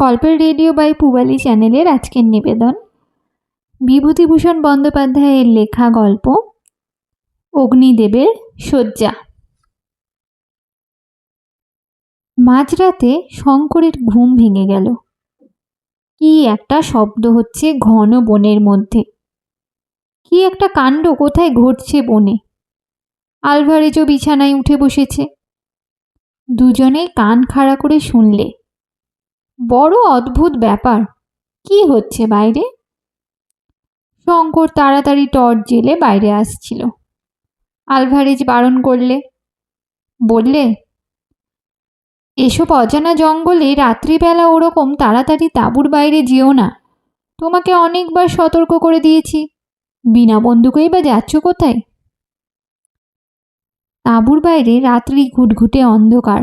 গল্পের radio by পুবালি চ্যানেলের আজকের নিবেদন। বিভূতিভূষণ বন্দ্যোপাধ্যায়ের লেখা গল্প, অগ্নিদেবের শয্যা। মাঝরাতে শঙ্করের ঘুম ভেঙে গেল। কি একটা শব্দ হচ্ছে ঘন বনের মধ্যে। কি একটা কাণ্ড কোথায় ঘটছে বনে। আলভারেজও বিছানায় উঠে বসেছে। দুজনেই কান খাড়া করে শুনলে। বড় অদ্ভুত ব্যাপার। কি হচ্ছে বাইরে? শঙ্কর তাড়াতাড়ি টর্চ জেলে বাইরে আসছিল। আলভারেজ বারণ করলে, বললে, এসব অজানা জঙ্গলে রাত্রিবেলা ওরকম তাড়াতাড়ি তাঁবুর বাইরে যেও না। তোমাকে অনেকবার সতর্ক করে দিয়েছি। বিনা বন্দুকেই বা যাচ্ছ কোথায়? তাঁবুর বাইরে রাত্রি ঘুটঘুটে অন্ধকার।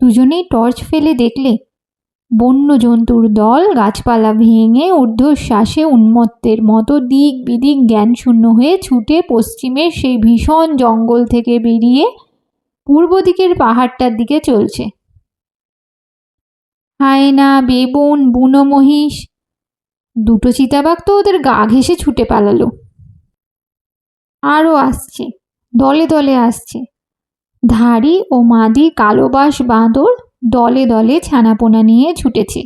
দুজনেই টর্চ ফেলে দেখলে বন্য জন্তুর দল গাছপালা ভেঙে ঊর্ধ্বশ্বাসে উন্মত্তের মতো দিক বিদিক জ্ঞানশূন্য হয়ে ছুটে পশ্চিমের সেই ভীষণ জঙ্গল থেকে বেরিয়ে পূর্ব দিকের পাহাড়টার দিকে চলছে। হায়না, বেবুন বুনো মহিষ দুটো চিতাবাঘ তো ওদের গা ঘেসে ছুটে পালালো। আরও আসছে, দলে দলে আসছে। ধাড়ি ও মাদি কালোবাস বাঁদর দলে দলে ছানাপোনা নিয়ে ছুটেছে।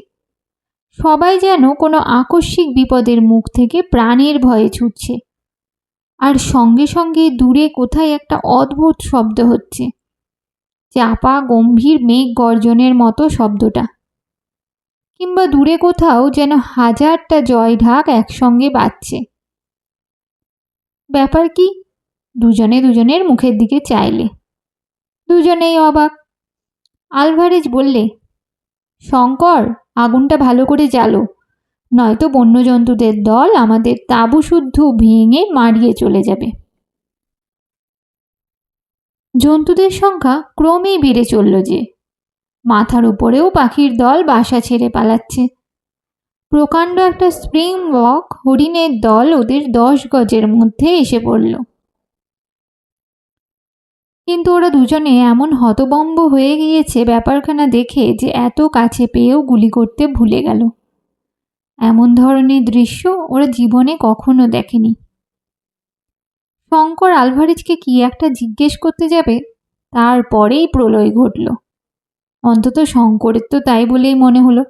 সবাই যেন কোনো আকস্মিক বিপদের মুখ থেকে প্রাণের ভয়ে ছুটছে। আর সঙ্গে সঙ্গে দূরে কোথায় একটা অদ্ভুত শব্দ হচ্ছে। চাপা, গম্ভীর মেঘ গর্জনের মতো শব্দটা। কিংবা দূরে কোথাও যেন হাজারটা জয় ঢাক একসঙ্গে বাজছে। ব্যাপার কি? দুজনে দুজনের মুখের দিকে চাইলে। দুজনেই অবাক। আলভারেজ বললে, শঙ্কর, আগুনটা ভালো করে জ্বালো। নয়তো বন্যজন্তুদের দল আমাদের তাঁবু শুদ্ধ ভেঙে মারিয়ে চলে যাবে। জন্তুদের সংখ্যা ক্রমেই বেড়ে চলল যে। মাথার উপরেও পাখির দল বাসা ছেড়ে পালাচ্ছে। প্রকাণ্ড একটা স্প্রিং ওয়াক হরিণের দল ওদের দশ গজের মধ্যে এসে পড়ল। কিন্তু ওরা দুজনে এমন হতবম্ব হয়ে গিয়েছে ব্যাপারখানা দেখে যে এত কাছে পেয়েও গুলি করতে ভুলে গেল। এমন ধরনের দৃশ্য ওরা জীবনে কখনো দেখেনি। শঙ্কর আলভারেজকে কি একটা জিজ্ঞেস করতে যাবে তারপরেই প্রলয় ঘটল। অন্তত শঙ্করের তো তাই বলেই মনে হলো।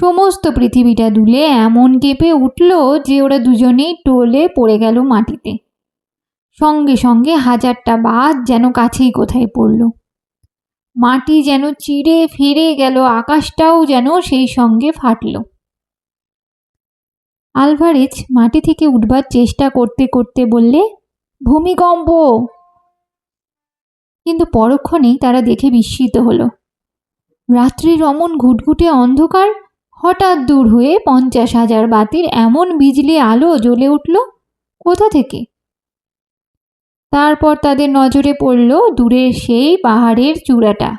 সমস্ত পৃথিবীটা দুলে এমন কেঁপে উঠল যে ওরা দুজনেই টোলে পড়ে গেল মাটিতে। সঙ্গে সঙ্গে হাজারটা বাদ যেন কাছেই কোথায় পড়ল। মাটি যেন চিড়ে ফিরে গেল, আকাশটাও যেন সেই সঙ্গে ফাটল। আলভারেজ মাটি থেকে উঠবার চেষ্টা করতে করতে বললে, ভূমিকম্প! কিন্তু পরক্ষণেই তারা দেখে বিস্মিত হলো। রাত্রির অমন ঘুটঘুটে অন্ধকার, হঠাৎ দূর হয়ে পঞ্চাশ হাজার বাতির এমন বিজলি আলো জ্বলে উঠল, কোথা থেকে? তারপর তাদের নজরে পড়ল দূরের সেই পাহাড়ের চূড়াটা।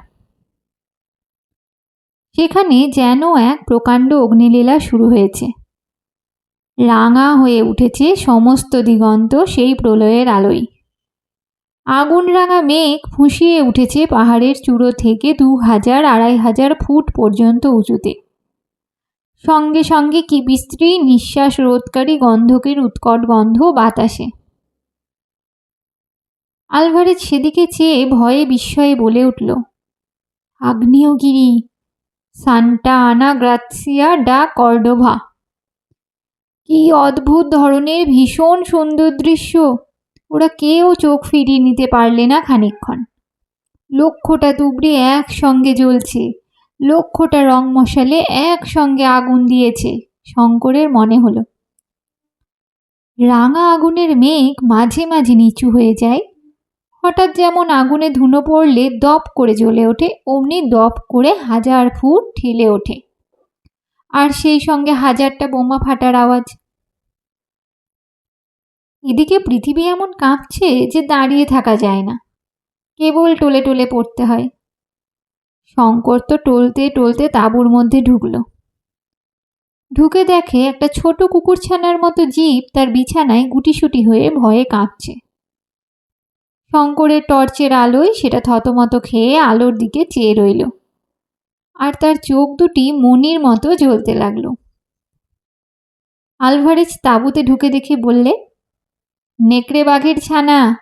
সেখানে যেন এক প্রকাণ্ড অগ্নিলীলা শুরু হয়েছে। রাঙা হয়ে উঠেছে সমস্ত দিগন্ত সেই প্রলয়ের আলোয়। আগুন রাঙা মেঘ ফুঁসিয়ে উঠেছে পাহাড়ের চূড়ো থেকে দু হাজার আড়াই হাজার ফুট পর্যন্ত উঁচুতে। সঙ্গে সঙ্গে কি বিস্ত্রী নিঃশ্বাস রোধকারী গন্ধকের উৎকট গন্ধ বাতাসে। আলভারেজ সেদিকে চেয়ে ভয়ে বিস্ময়ে বলে উঠল, আগ্নেয়গিরি, সান্টা আনা গ্রাৎসিয়া ডা কর্ডোভা। কি অদ্ভুত ধরনের ভীষণ সুন্দর দৃশ্য। ওরা কেউ চোখ ফিরিয়ে নিতে পারলে না খানিক্ষণ লক্ষ্যটা তুবড়ে একসঙ্গে জ্বলছে। লক্ষ্যটা রং মশালে একসঙ্গে আগুন দিয়েছে, শঙ্করের মনে হলো। রাঙা আগুনের মেঘ মাঝে মাঝে নিচু হয়ে যায়। হঠাৎ যেমন আগুনে ধুনো পড়লে দপ করে জ্বলে ওঠে, অমনি দপ করে হাজার ফুট ঠেলে ওঠে। আর সেই সঙ্গে হাজারটা বোমা ফাটার আওয়াজ। এদিকে পৃথিবী এমন কাঁপছে যে দাঁড়িয়ে থাকা যায় না। কেবল টলে টলে পড়তে হয়। শঙ্কর তো টলতে টলতে তাঁবুর মধ্যে ঢুকলো। ঢুকে দেখে একটা ছোট কুকুরছানার মতো জীব তার বিছানায় গুটিসুটি হয়ে ভয়ে কাঁপছে। শঙ্করের টর্চের আলোয় সেটা থতমত খেয়ে আলোর দিকে চেয়ে রইল। আর তার চোখ দুটি মনির মতো জ্বলতে লাগল। আলভারেজ তাঁবুতে ঢুকে দেখে বললে, নেকড়ে বাঘের ছানা,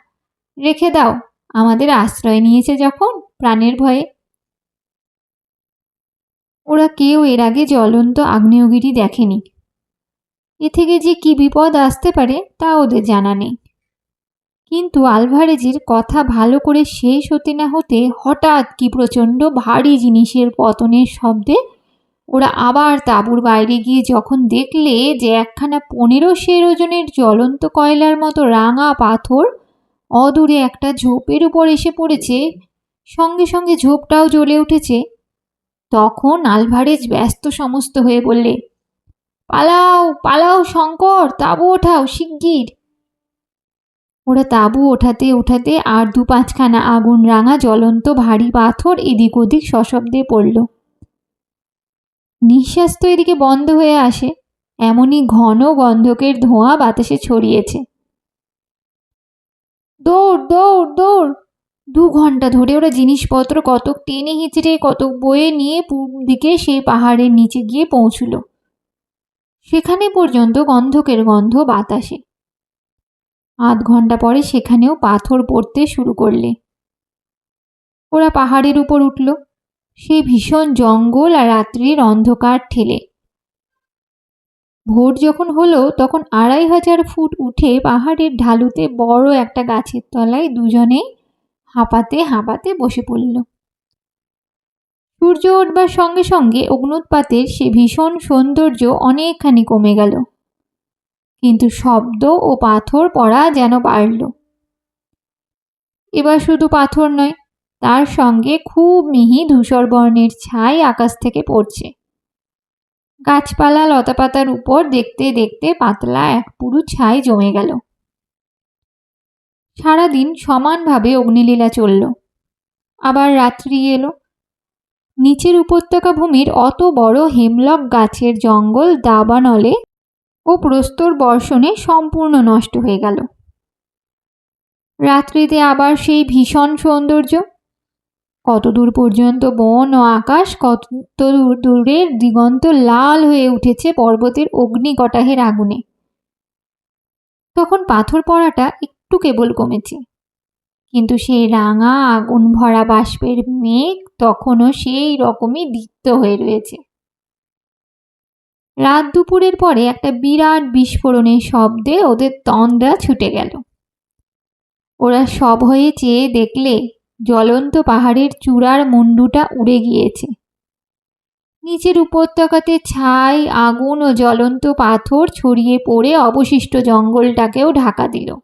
রেখে দাও, আমাদের আশ্রয় নিয়েছে যখন প্রাণের ভয়ে। ওরা কেউ এর আগে জ্বলন্ত আগ্নেয়গিরি দেখেনি। এ থেকে যে কি বিপদ আসতে পারে তা ওদের জানা নেই। কিন্তু আলভারেজের কথা ভালো করে শেষ হতে না হতে হঠাৎ কি প্রচণ্ড ভারী জিনিসের পতনের শব্দে ওরা আবার তাঁবুর বাইরে গিয়ে যখন দেখলে যে একখানা পনেরো সের ওজনের জ্বলন্ত কয়লার মতো রাঙা পাথর, অদূরে একটা ঝোপের উপর এসে পড়েছে, সঙ্গে সঙ্গে ঝোপটাও জ্বলে উঠেছে। তখন আলভারেজ ব্যস্ত সমস্ত হয়ে বললে, পালাও পালাও শঙ্কর, তাঁবু ওঠাও শিগগির। ওরা তাঁবু ওঠাতে ওঠাতে আর দু পাঁচখানা আগুন রাঙা জ্বলন্ত ভারী পাথর এদিক ওদিক সশব্দে পড়ল। নিঃশ্বাস তো এদিকে বন্ধ হয়ে আসে, এমনই ঘন গন্ধকের ধোঁয়া বাতাসে ছড়িয়েছে। দৌড় দৌড় দৌড়। দু ঘণ্টা ধরে ওরা জিনিসপত্র কতক টেনে হিঁচড়ে, কতক বয়ে নিয়ে পূর্ব দিকে সেই পাহাড়ের নিচে গিয়ে পৌঁছল। সেখানে পর্যন্ত গন্ধকের গন্ধ বাতাসে। আধ ঘণ্টা পরে সেখানেও পাথর পড়তে শুরু করলে। ওরা পাহাড়ের উপর উঠল। সেই ভীষণ জঙ্গল আর রাত্রির অন্ধকার ঠেলে। ভোর যখন হলো, তখন আড়াই হাজার ফুট উঠে পাহাড়ের ঢালুতে বড় একটা গাছের তলায় দুজনে হাঁপাতে হাঁপাতে বসে পড়ল। সূর্য উঠবার সঙ্গে সঙ্গে অগ্নুৎপাতের সে ভীষণ সৌন্দর্য অনেকখানি কমে গেল। কিন্তু শব্দ ও পাথর পড়া যেন বাড়ল। এবার শুধু পাথর নয়, তার সঙ্গে খুব মিহি ধূসর বর্ণের ছাই আকাশ থেকে পড়ছে। গাছপালা লতাপাতার উপর দেখতে দেখতে পাতলা এক পুরু ছাই জমে গেল। সারাদিন সমানভাবে অগ্নিলীলা চলল। আবার রাত্রি এলো। নিচের উপত্যকা ভূমির অত বড় হেমলক গাছের জঙ্গল দাবানলে ও প্রস্তর বর্ষণে সম্পূর্ণ নষ্ট হয়ে গেল। রাত্রিতে আবার সেই ভীষণ সৌন্দর্য? কত দূর পর্যন্ত বন ও আকাশ কত দূর দূরের দিগন্ত লাল হয়ে উঠেছে পর্বতের অগ্নিকটাহের আগুনে। তখন পাথর পড়াটা একটু কেবল কমেছে। কিন্তু সেই রাঙা আগুন ভরা বাষ্পের মেঘ তখনও সেই রকমই দীপ্ত হয়ে রয়েছে। রাত দুপুরের পরে একটা বিরাট বিস্ফোরণের শব্দে ওদের তন্দ্রা ছুটে গেল। ওরা সব হয়ে চেয়ে দেখলে জ্বলন্ত পাহাড়ের চূড়ার মুন্ডুটা উড়ে গিয়েছে। নিচের উপত্যকাতে ছাই, আগুন ও জ্বলন্ত পাথর ছড়িয়ে পড়ে অবশিষ্ট জঙ্গলটাকেও ঢাকা দিল।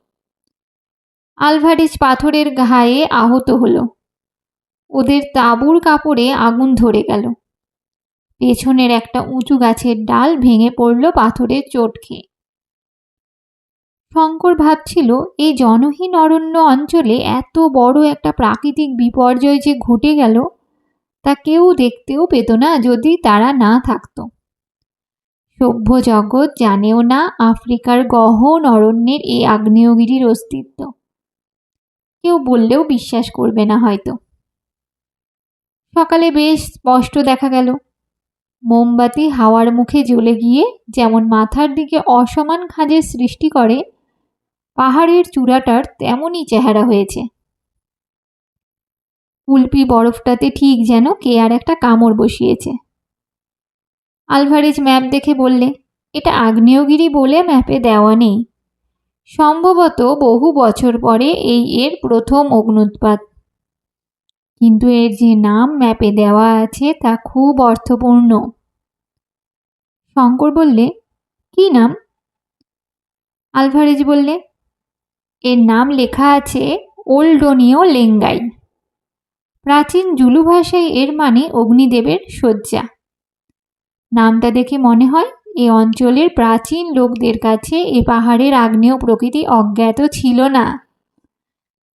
আলভারেজ পাথরের ঘায়ে আহত হলো। ওদের তাঁবুর কাপড়ে আগুন ধরে গেল। পেছনের একটা উঁচু গাছের ডাল ভেঙে পড়ল পাথরের চোট খেয়ে শঙ্কর ভাবছিল, এই জনহীন অরণ্য অঞ্চলে এত বড় একটা প্রাকৃতিক বিপর্যয় যে ঘটে গেল, তা কেউ দেখতেও পেত না যদি তারা না থাকত। সভ্য জগৎ জানেও না আফ্রিকার গহন অরণ্যের এই আগ্নেয়গিরির অস্তিত্ব। কেউ বললেও বিশ্বাস করবে না হয়তো। সকালে বেশ স্পষ্ট দেখা গেল মোমবাতি হাওয়ার মুখে জ্বলে গিয়ে যেমন মাথার দিকে অসমান খাঁজের সৃষ্টি করে, পাহাড়ের চূড়াটার তেমনই চেহারা হয়েছে। উল্পি বরফটাতে ঠিক যেন কে আর একটা কামড় বসিয়েছে। আলভারেজ ম্যাপ দেখে বললে, এটা আগ্নেয়গিরি বলে ম্যাপে দেওয়া নেই। সম্ভবত বহু বছর পরে এই এর প্রথম অগ্নুৎপাত। কিন্তু এর যে নাম ম্যাপে দেওয়া আছে তা খুব অর্থপূর্ণ। শঙ্কর বললে, কি নাম? আলভারেজ বললে, এর নাম লেখা আছে ওল্ডোনিও লেঙ্গাই। প্রাচীন জুলু ভাষায় এর মানে অগ্নিদেবের শয্যা। নামটা দেখে মনে হয়, এ অঞ্চলের প্রাচীন লোকদের কাছে এ পাহাড়ের আগ্নেয় প্রকৃতি অজ্ঞাত ছিল না।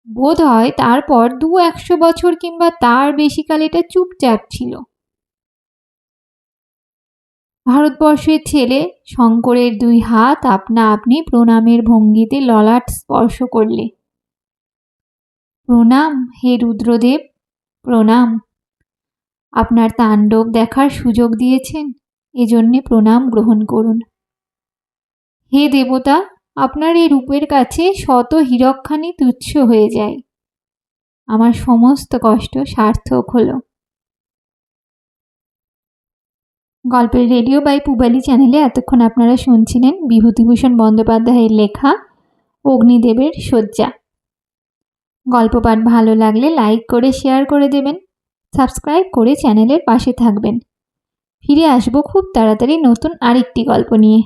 বোধ হয় তারপর দু একশো বছর কিংবা তার বেশিকাল এটা চুপচাপ ছিল। ভারতবর্ষের ছেলে শঙ্করের দুই হাত আপনা আপনি প্রণামের ভঙ্গিতে ললাট স্পর্শ করলে। প্রণাম, হে রুদ্রদেব, প্রণাম। আপনার তাণ্ডব দেখার সুযোগ দিয়েছেন, এজন্যে প্রণাম গ্রহণ করুন। হে দেবতা, আপনার এই রূপের কাছে শত হীরকখানি তুচ্ছ হয়ে যায়। আমার সমস্ত কষ্ট সার্থক হলো। গল্পের রেডিও বাই পুবালি চ্যানেলে এতক্ষণ আপনারা শুনছিলেন বিভূতিভূষণ বন্দ্যোপাধ্যায়ের লেখা অগ্নিদেবের শয্যা। গল্প পাঠ ভালো লাগলে লাইক করে, শেয়ার করে দেবেন, সাবস্ক্রাইব করে চ্যানেলের পাশে থাকবেন। ফিরে আসব খুব তাড়াতাড়ি নতুন আরেকটি গল্প নিয়ে।